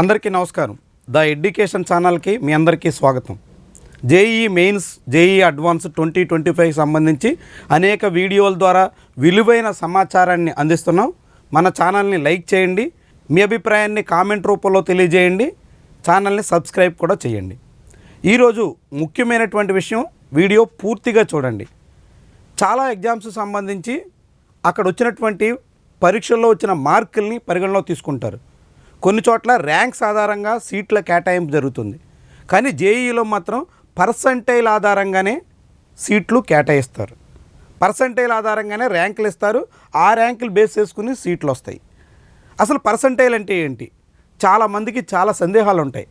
అందరికీ నమస్కారం. The education ఛానల్కి మీ అందరికీ స్వాగతం. JEE mains JEE advance twenty twenty five సంబంధించి అనేక వీడియోల ద్వారా విలువైన సమాచారాన్ని అందిస్తున్నాం. మన ఛానల్ని లైక్ చేయండి మీ అభిప్రాయాన్ని కామెంట్ రూపంలో తెలియజేయండి ఛానల్ని సబ్స్క్రైబ్ కూడా చేయండి. ఈరోజు ముఖ్యమైనటువంటి విషయం వీడియో పూర్తిగా చూడండి. చాలా ఎగ్జామ్స్ సంబంధించి అక్కడ వచ్చినటువంటి పరీక్షల్లో వచ్చిన మార్కుల్ని పరిగణలో తీసుకుంటారు. కొన్ని చోట్ల ర్యాంక్స్ ఆధారంగా సీట్ల కేటాయింపు జరుగుతుంది. కానీ జేఈలో మాత్రం పర్సంటైల్ ఆధారంగానే సీట్లు కేటాయిస్తారు. పర్సంటైల్ ఆధారంగానే ర్యాంకులు ఇస్తారు. ఆ ర్యాంకులు బేస్ చేసుకుని సీట్లు వస్తాయి. అసలు పర్సంటైల్ అంటే ఏంటి? చాలామందికి చాలా సందేహాలు ఉంటాయి.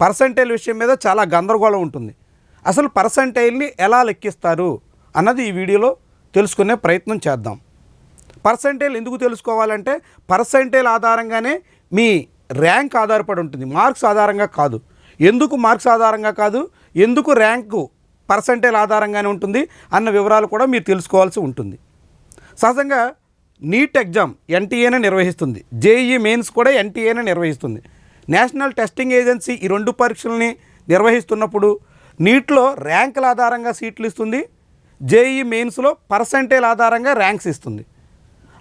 పర్సంటైల్ విషయం మీద చాలా గందరగోళం ఉంటుంది. అసలు పర్సంటైల్ని ఎలా లెక్కిస్తారు అన్నది ఈ వీడియోలో తెలుసుకునే ప్రయత్నం చేద్దాం. పర్సంటైల్ ఎందుకు తెలుసుకోవాలంటే పర్సంటైల్ ఆధారంగానే మీ ర్యాంక్ ఆధారపడి ఉంటుంది. మార్క్స్ ఆధారంగా కాదు. ఎందుకు మార్క్స్ ఆధారంగా కాదు? ఎందుకు ర్యాంకు పర్సంటేజ్ ఆధారంగానే ఉంటుంది అన్న వివరాలు కూడా మీరు తెలుసుకోవాల్సి ఉంటుంది. సహజంగా నీట్ ఎగ్జామ్ ఎన్టీఏనే నిర్వహిస్తుంది. జేఈఈ మెయిన్స్ కూడా ఎన్టీఏనే నిర్వహిస్తుంది. నేషనల్ టెస్టింగ్ ఏజెన్సీ ఈ రెండు పరీక్షల్ని నిర్వహిస్తున్నప్పుడు నీట్లో ర్యాంకుల ఆధారంగా సీట్లు ఇస్తుంది. జేఈ మెయిన్స్లో పర్సంటేజ్ ఆధారంగా ర్యాంక్స్ ఇస్తుంది.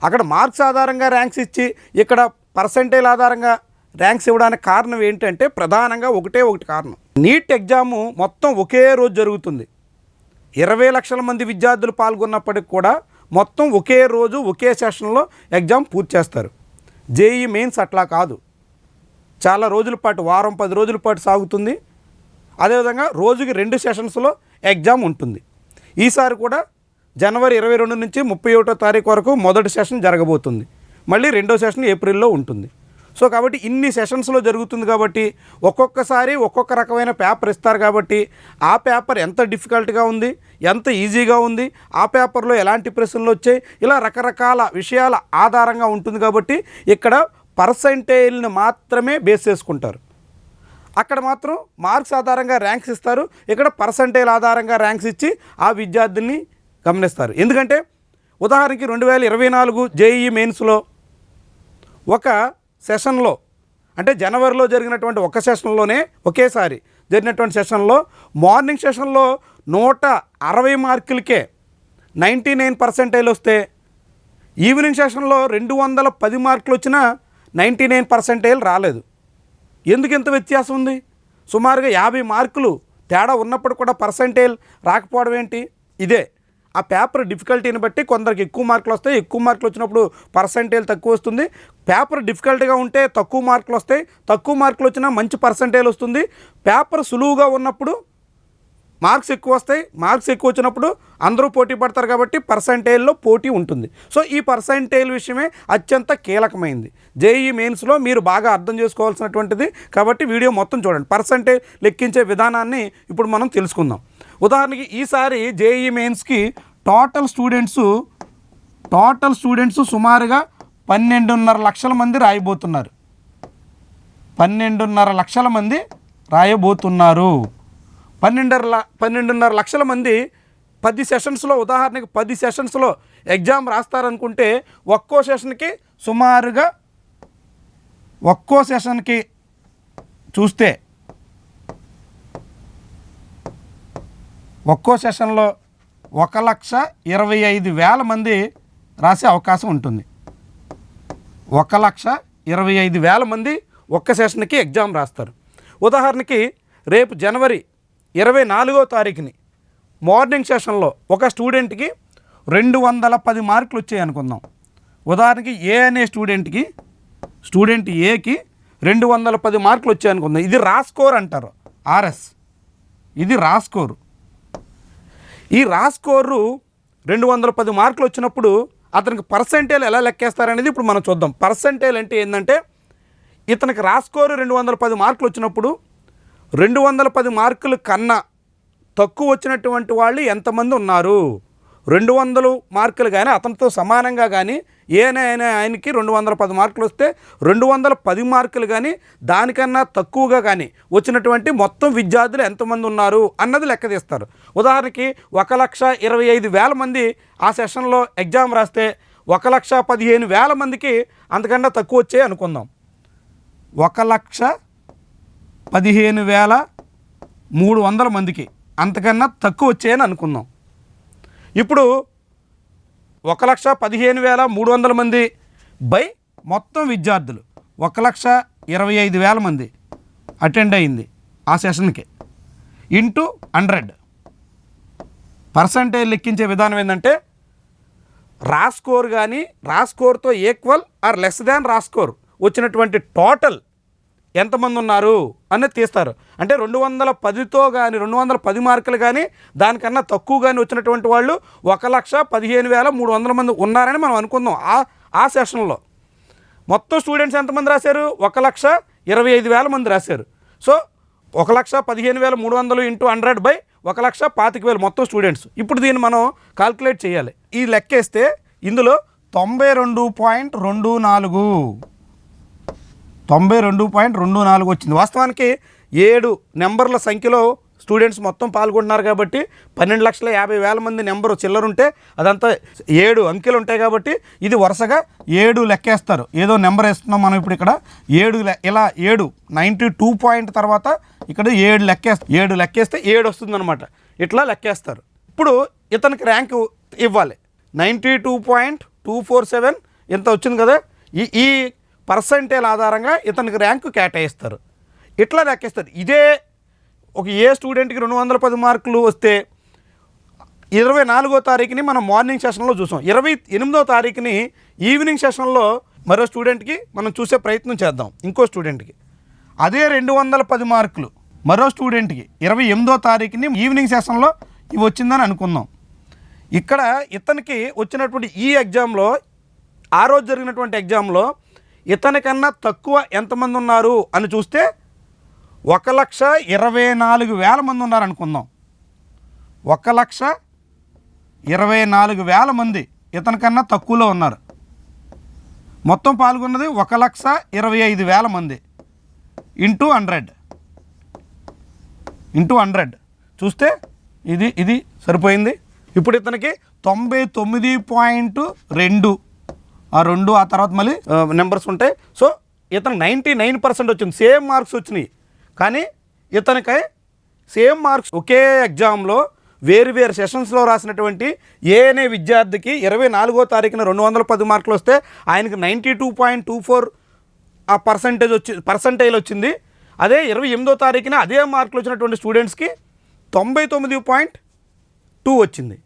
అక్కడ మార్క్స్ ఆధారంగా ర్యాంక్స్ ఇచ్చి ఇక్కడ పర్సంటేజ్ ఆధారంగా ర్యాంక్స్ ఇవ్వడానికి కారణం ఏంటంటే ప్రధానంగా ఒకటే ఒకటి కారణం. నీట్ ఎగ్జాము మొత్తం ఒకే రోజు జరుగుతుంది. ఇరవై లక్షల మంది విద్యార్థులు పాల్గొన్నప్పటికి కూడా మొత్తం ఒకే రోజు ఒకే సెషన్లో ఎగ్జామ్ పూర్తి చేస్తారు. జేఈ మెయిన్స్ అట్లా కాదు. చాలా రోజుల పాటు వారం పది రోజుల పాటు సాగుతుంది. అదేవిధంగా రోజుకి రెండు సెషన్స్లో ఎగ్జామ్ ఉంటుంది. ఈసారి కూడా జనవరి ఇరవై రెండు నుంచి ముప్పై ఒకటో తారీఖు వరకు మొదటి సెషన్ జరగబోతుంది. మళ్ళీ రెండో సెషన్ ఏప్రిల్లో ఉంటుంది. సో కాబట్టి ఇన్ని సెషన్స్లో జరుగుతుంది కాబట్టి ఒక్కొక్కసారి ఒక్కొక్క రకమైన పేపర్ ఇస్తారు కాబట్టి ఆ పేపర్ ఎంత డిఫికల్ట్గా ఉంది ఎంత ఈజీగా ఉంది ఆ పేపర్లో ఎలాంటి ప్రశ్నలు వచ్చాయి ఇలా రకరకాల విషయాల ఆధారంగా ఉంటుంది కాబట్టి ఇక్కడ పర్సంటేజ్ని మాత్రమే బేస్ చేసుకుంటారు. అక్కడ మాత్రం మార్క్స్ ఆధారంగా ర్యాంక్స్ ఇస్తారు ఇక్కడ పర్సంటేజ్ ఆధారంగా ర్యాంక్స్ ఇచ్చి ఆ విద్యార్థుల్ని గమనిస్తారు. ఎందుకంటే ఉదాహరణకి రెండు వేల ఇరవై నాలుగు జేఈ మెయిన్స్లో ఒక సెషన్లో అంటే జనవరిలో జరిగినటువంటి ఒక సెషన్లోనే ఒకేసారి జరిగినటువంటి సెషన్లో మార్నింగ్ సెషన్లో నూట అరవై మార్కులకే నైంటీ నైన్ పర్సెంటేజ్ వస్తే ఈవినింగ్ సెషన్లో రెండు వందల పది మార్కులు వచ్చినా నైంటీ నైన్ పర్సెంటేజ్ రాలేదు. ఎందుకు ఇంత వ్యత్యాసం ఉంది? సుమారుగా యాభై మార్కులు తేడా ఉన్నప్పుడు కూడా పర్సంటేజ్ రాకపోవడం ఏంటి? ఇదే. ఆ పేపర్ డిఫికల్టీని బట్టి కొందరికి ఎక్కువ మార్కులు వస్తాయి ఎక్కువ మార్కులు వచ్చినప్పుడు పర్సంటేజ్ తక్కువ వస్తుంది పేపర్ డిఫికల్ట్గా ఉంటే తక్కువ మార్కులు వస్తాయి. తక్కువ మార్కులు వచ్చినా మంచి పర్సంటేజ్ వస్తుంది. పేపర్ సులువుగా ఉన్నప్పుడు మార్క్స్ ఎక్కువ వస్తాయి. మార్క్స్ ఎక్కువ వచ్చినప్పుడు అందరూ పోటీ పడతారు కాబట్టి పర్సంటేజ్లో పోటీ ఉంటుంది. సో ఈ పర్సంటేజ్ విషయమే అత్యంత కీలకమైంది. జేఈ మెయిన్స్లో మీరు బాగా అర్థం చేసుకోవాల్సినటువంటిది. కాబట్టి వీడియో మొత్తం చూడండి. పర్సంటేజ్ లెక్కించే విధానాన్ని ఇప్పుడు మనం తెలుసుకుందాం. ఉదాహరణకి ఈసారి జేఈ మెయిన్స్కి టోటల్ స్టూడెంట్స్ టోటల్ స్టూడెంట్స్ సుమారుగా పన్నెండున్నర లక్షల మంది రాయబోతున్నారు. పన్నెండున్నర లక్షల మంది రాయబోతున్నారు. పన్నెండున్నర పన్నెండున్నర లక్షల మంది పది సెషన్స్లో ఉదాహరణకి పది సెషన్స్లో ఎగ్జామ్ రాస్తారనుకుంటే ఒక్కో సెషన్కి సుమారుగా ఒక్కో సెషన్కి చూస్తే ఒక్కో సెషన్లో ఒక లక్ష ఇరవై ఐదు వేల మంది రాసే అవకాశం ఉంటుంది. ఒక లక్ష ఇరవై ఐదు వేల మంది ఒక్క సెషన్కి ఎగ్జామ్ రాస్తారు. ఉదాహరణకి రేపు జనవరి ఇరవై నాలుగో తారీఖుని మార్నింగ్ సెషన్లో ఒక స్టూడెంట్కి రెండు వందల పది మార్కులు వచ్చాయి అనుకుందాం. ఉదాహరణకి ఏ అనే స్టూడెంట్కి స్టూడెంట్ ఏకి రెండు వందల పది మార్కులు వచ్చాయి అనుకుందాం. ఇది రా స్కోర్ అంటారు ఆర్ఎస్. ఇది రా స్కోరు. ఈ రా స్కోరు రెండు వందల పది మార్కులు వచ్చినప్పుడు అతనికి పర్సంటేజ్ ఎలా లెక్కేస్తారనేది ఇప్పుడు మనం చూద్దాం. పర్సంటేజ్ అంటే ఏంటంటే ఇతనికి రాస్కోరు రెండు వందల పది మార్కులు వచ్చినప్పుడు రెండు వందల పది మార్కులు కన్నా తక్కువ వచ్చినటువంటి వాళ్ళు ఎంతమంది ఉన్నారు? రెండు వందలు మార్కులు కానీ అతనితో సమానంగా కానీ ఏనే అయినా ఆయనకి రెండు వందల పది మార్కులు వస్తే రెండు వందల పది మార్కులు కానీ దానికన్నా తక్కువగా కానీ వచ్చినటువంటి మొత్తం విద్యార్థులు ఎంతమంది ఉన్నారు అన్నది లెక్క తీస్తారు. ఉదాహరణకి ఒక లక్ష ఇరవై ఐదు వేల మంది ఆ సెషన్లో ఎగ్జామ్ రాస్తే ఒక లక్ష పదిహేను వేల మందికి అంతకన్నా తక్కువ వచ్చాయి అనుకుందాం. ఒక లక్ష పదిహేను వేల మూడు వందల మందికి అంతకన్నా తక్కువ వచ్చాయని అనుకుందాం. ఇప్పుడు ఒక లక్ష పదిహేను వేల మూడు వందల మంది బై మొత్తం విద్యార్థులు. ఒక లక్ష ఇరవై ఐదు వేల మంది అటెండ్ అయింది ఆ సెషన్కి. Into hundred. పర్సంటేజ్ లెక్కించే విధానం ఏంటంటే రా స్కోర్ కానీ raw స్కోర్తో equal or less than raw score వచ్చినటువంటి టోటల్ ఎంతమంది ఉన్నారు అనేది తీస్తారు. అంటే రెండు వందల పదితో కానీ రెండు వందల పది మార్కులు కానీ దానికన్నా తక్కువ కానీ వచ్చినటువంటి వాళ్ళు ఒక లక్ష పదిహేను వేల మూడు వందల మంది ఉన్నారని మనం అనుకుందాం ఆ ఆ సెషన్లో. మొత్తం స్టూడెంట్స్ ఎంతమంది రాశారు? ఒక లక్ష ఇరవై ఐదు వేల మంది రాశారు. సో ఒక లక్ష పదిహేను వేల మూడు వందలు ఇంటూ హండ్రెడ్ బై ఒక లక్ష పాతిక వేలు మొత్తం స్టూడెంట్స్. ఇప్పుడు దీన్ని మనం కాల్కులేట్ చేయాలి. ఈ లెక్కేస్తే ఇందులో తొంభై రెండు పాయింట్ రెండు నాలుగు. తొంభై రెండు పాయింట్ రెండు నాలుగు వచ్చింది. వాస్తవానికి ఏడు నెంబర్ల సంఖ్యలో స్టూడెంట్స్ మొత్తం పాల్గొంటున్నారు కాబట్టి పన్నెండు లక్షల యాభై వేల మంది నెంబరు చిల్లరుంటే అదంతా ఏడు అంకెలు ఉంటాయి కాబట్టి ఇది వరుసగా ఏడు లెక్కేస్తారు. ఏదో నెంబర్ వేస్తున్నాం మనం ఇప్పుడు ఇక్కడ. ఏడు లె- ఇలా ఏడు నైంటీ టూ పాయింట్ తర్వాత ఇక్కడ ఏడు లెక్కేస్తా ఏడు లెక్కేస్తే ఏడు వస్తుందన్నమాట. ఇట్లా లెక్కేస్తారు. ఇప్పుడు ఇతనికి ర్యాంకు ఇవ్వాలి. Ninety two point two four seven ఇంత వచ్చింది కదా? ఈ ఈ పర్సంటేజ్ ఆధారంగా ఇతనికి ర్యాంకు కేటాయిస్తారు. ఇట్లా లెక్కేస్తారు. ఇదే ఒక ఏ స్టూడెంట్కి రెండు వందల పది మార్కులు వస్తే ఇరవై నాలుగో తారీఖుని మనం మార్నింగ్ సెషన్లో చూసాం. ఇరవై ఎనిమిదో తారీఖుని ఈవినింగ్ సెషన్లో మరో స్టూడెంట్కి మనం చూసే ప్రయత్నం చేద్దాం. ఇంకో స్టూడెంట్కి. అదే రెండు వందల పది మార్కులు మరో స్టూడెంట్కి ఇరవై ఎనిమిదో తారీఖుని ఈవినింగ్ సెషన్లో ఇవి వచ్చిందని అనుకుందాం. ఇక్కడ ఇతనికి వచ్చినటువంటి ఈ ఎగ్జామ్లో ఆ రోజు జరిగినటువంటి ఎగ్జామ్లో ఇతనికన్నా తక్కువ ఎంతమంది ఉన్నారు అని చూస్తే ఒక లక్ష ఇరవై నాలుగు వేల మంది ఉన్నారు అనుకుందాం. ఒక లక్ష ఇరవై నాలుగు వేల మంది ఇతనికన్నా తక్కువలో ఉన్నారు. మొత్తం పాల్గొన్నది ఒక లక్ష ఇరవై ఐదు వేల మంది ఇంటూ హండ్రెడ్. Into hundred. చూస్తే ఇది ఇది సరిపోయింది. ఇప్పుడు ఇతనికి తొంభై తొమ్మిది పాయింట్ రెండు ఆ రెండు ఆ తర్వాత మళ్ళీ నెంబర్స్ ఉంటాయి. సో ఇతను నైంటీ నైన్ పర్సెంట్ వచ్చింది. సేమ్ మార్క్స్ వచ్చినాయి. కానీ ఇతనికై సేమ్ మార్క్స్ ఒకే ఎగ్జామ్లో వేరు వేరు సెషన్స్లో రాసినటువంటి ఏ అనే విద్యార్థికి ఇరవై నాలుగో తారీఖున రెండు వందల పది మార్కులు వస్తే ఆయనకి ninety two point two four ఆ పర్సంటేజ్ వచ్చి పర్సంటేజ్ వచ్చింది. అదే ఇరవై ఎనిమిదో తారీఖున అదే మార్కులు వచ్చినటువంటి స్టూడెంట్స్కి తొంభై తొమ్మిది పాయింట్ టూ వచ్చింది.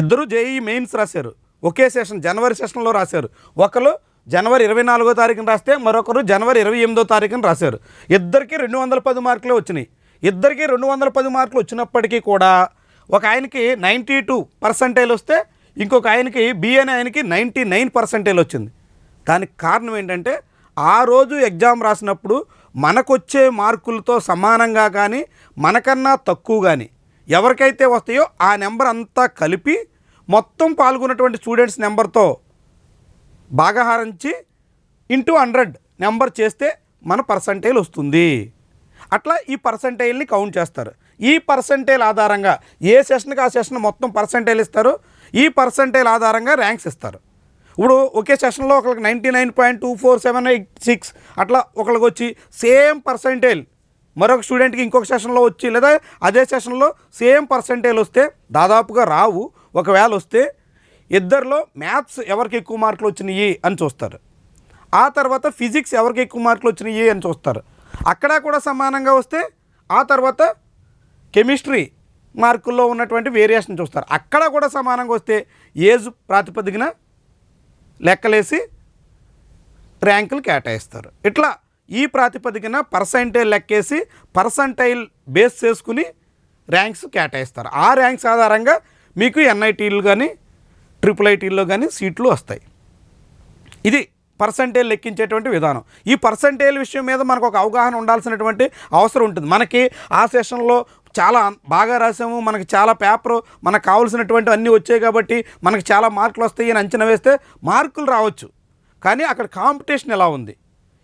ఇద్దరు జేఈ మెయిన్స్ రాశారు. ఒకే సెషన్ జనవరి సెషన్లో రాశారు. ఒకరు జనవరి ఇరవై నాలుగో తారీఖున రాస్తే మరొకరు జనవరి ఇరవై ఎనిమిదో తారీఖున రాశారు. ఇద్దరికి రెండు వందల పది మార్కులే వచ్చినాయి. ఇద్దరికి రెండు వందల పది మార్కులు వచ్చినప్పటికీ కూడా ఒక ఆయనకి నైంటీ టూ పర్సంటేజ్ వస్తే ఇంకొక ఆయనకి బి అనే ఆయనకి నైంటీ నైన్ పర్సంటేజ్ వచ్చింది. దానికి కారణం ఏంటంటే ఆ రోజు ఎగ్జామ్ రాసినప్పుడు మనకొచ్చే మార్కులతో సమానంగా కానీ మనకన్నా తక్కువ కానీ ఎవరికైతే వస్తాయో ఆ నెంబర్ అంతా కలిపి మొత్తం పాల్గొన్నటువంటి స్టూడెంట్స్ నెంబర్తో భాగహారించి ఇంటూ హండ్రెడ్ నెంబర్ చేస్తే మన పర్సంటేజ్ వస్తుంది. అట్లా ఈ పర్సంటేజ్ని కౌంట్ చేస్తారు. ఈ పర్సంటేజ్ ఆధారంగా ఏ సెషన్కి ఆ సెషన్ మొత్తం పర్సంటేజ్ ఇస్తారు? ఈ పర్సంటేజ్ ఆధారంగా ర్యాంక్స్ ఇస్తారు. ఇప్పుడు ఒకే సెషన్లో ఒకరికి ninety nine point two four seven eight six అట్లా ఒకరికి వచ్చి సేమ్ పర్సంటేజ్ మరొక స్టూడెంట్కి ఇంకొక సెషన్లో వచ్చి లేదా అదే సెషన్లో సేమ్ పర్సంటేజ్ వస్తే దాదాపుగా రావు. ఒకవేళ వస్తే ఇద్దరిలో మ్యాథ్స్ ఎవరికి ఎక్కువ మార్కులు వచ్చినాయి అని చూస్తారు. ఆ తర్వాత ఫిజిక్స్ ఎవరికి ఎక్కువ మార్కులు వచ్చినాయి అని చూస్తారు. అక్కడ కూడా సమానంగా వస్తే ఆ తర్వాత కెమిస్ట్రీ మార్కుల్లో ఉన్నటువంటి వేరియేషన్ చూస్తారు. అక్కడ కూడా సమానంగా వస్తే ఏజ్ ప్రాతిపదికన లెక్కలేసి ర్యాంకులు కేటాయిస్తారు. ఇట్లా ఈ ప్రాతిపదికన పర్సంటైల్ లెక్కేసి పర్సంటైల్ బేస్ చేసుకుని ర్యాంక్స్ కేటాయిస్తారు. ఆ ర్యాంక్స్ ఆధారంగా మీకు ఎన్ఐటీలు కానీ ట్రిపుల్ ఐటీల్లో కానీ సీట్లు వస్తాయి. ఇది పర్సంటేజ్ లెక్కించేటువంటి విధానం. ఈ పర్సంటేజ్ విషయం మీద మనకు ఒక అవగాహన ఉండాల్సినటువంటి అవసరం ఉంటుంది. మనకి ఆ సెషన్లో చాలా బాగా రాసాము మనకి చాలా పేపర్ మనకు కావాల్సినటువంటి అన్నీ వచ్చాయి కాబట్టి మనకి చాలా మార్కులు వస్తాయి అని అంచనా వేస్తే మార్కులు రావచ్చు. కానీ అక్కడ కాంపిటీషన్ ఎలా ఉంది?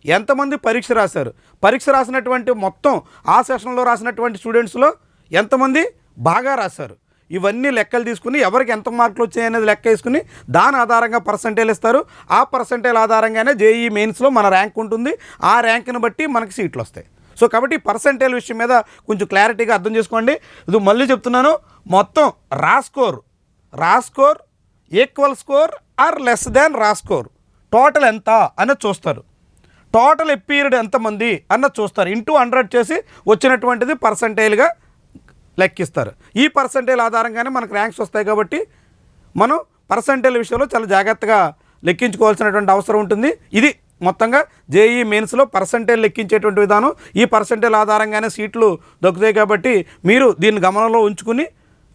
ఎంతమంది పరీక్ష రాశారు? పరీక్ష రాసినటువంటి మొత్తం ఆ సెషన్లో రాసినటువంటి స్టూడెంట్స్లో ఎంతమంది బాగా రాశారు? ఇవన్నీ లెక్కలు తీసుకుని ఎవరికి ఎంత మార్కులు వచ్చాయి అనేది లెక్క వేసుకుని దాని ఆధారంగా పర్సంటేజ్ ఇస్తారు. ఆ పర్సంటేజ్ ఆధారంగానే జేఈ మెయిన్స్లో మన ర్యాంక్ ఉంటుంది. ఆ ర్యాంక్ని బట్టి మనకి సీట్లు వస్తాయి. సో కాబట్టి పర్సంటేజ్ విషయం మీద కొంచెం క్లారిటీగా అర్థం చేసుకోండి. ఇది మళ్ళీ చెప్తున్నాను. మొత్తం raw score raw score equal score or less than raw score total ఎంత అనేది చూస్తారు. టోటల్ పీరియడ్ ఎంతమంది అన్నది చూస్తారు. ఇంటూ హండ్రెడ్ చేసి వచ్చినటువంటిది పర్సంటేజ్గా లెక్కిస్తారు. ఈ పర్సంటేజ్ ఆధారంగానే మనకు ర్యాంక్స్ వస్తాయి కాబట్టి మనం పర్సంటేజ్ విషయంలో చాలా జాగ్రత్తగా లెక్కించుకోవాల్సినటువంటి అవసరం ఉంటుంది. ఇది మొత్తంగా జేఈ మెయిన్స్లో పర్సంటేజ్ లెక్కించేటువంటి విధానం. ఈ పర్సంటేజ్ ఆధారంగానే సీట్లు దొరుకుతాయి కాబట్టి మీరు దీన్ని గమనంలో ఉంచుకుని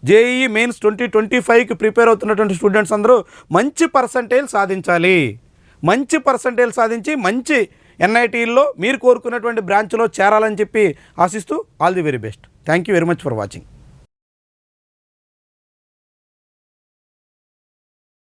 జేఈ మెయిన్స్ ట్వంటీ ట్వంటీ ఫైవ్కి ప్రిపేర్ అవుతున్నటువంటి స్టూడెంట్స్ అందరూ మంచి పర్సంటేజ్ సాధించాలి. మంచి పర్సంటేజ్ సాధించి మంచి ఎన్ఐటీల్లో మీరు కోరుకున్నటువంటి బ్రాంచ్లో చేరాలని చెప్పి ఆశిస్తూ all the very best. Thank you very much for watching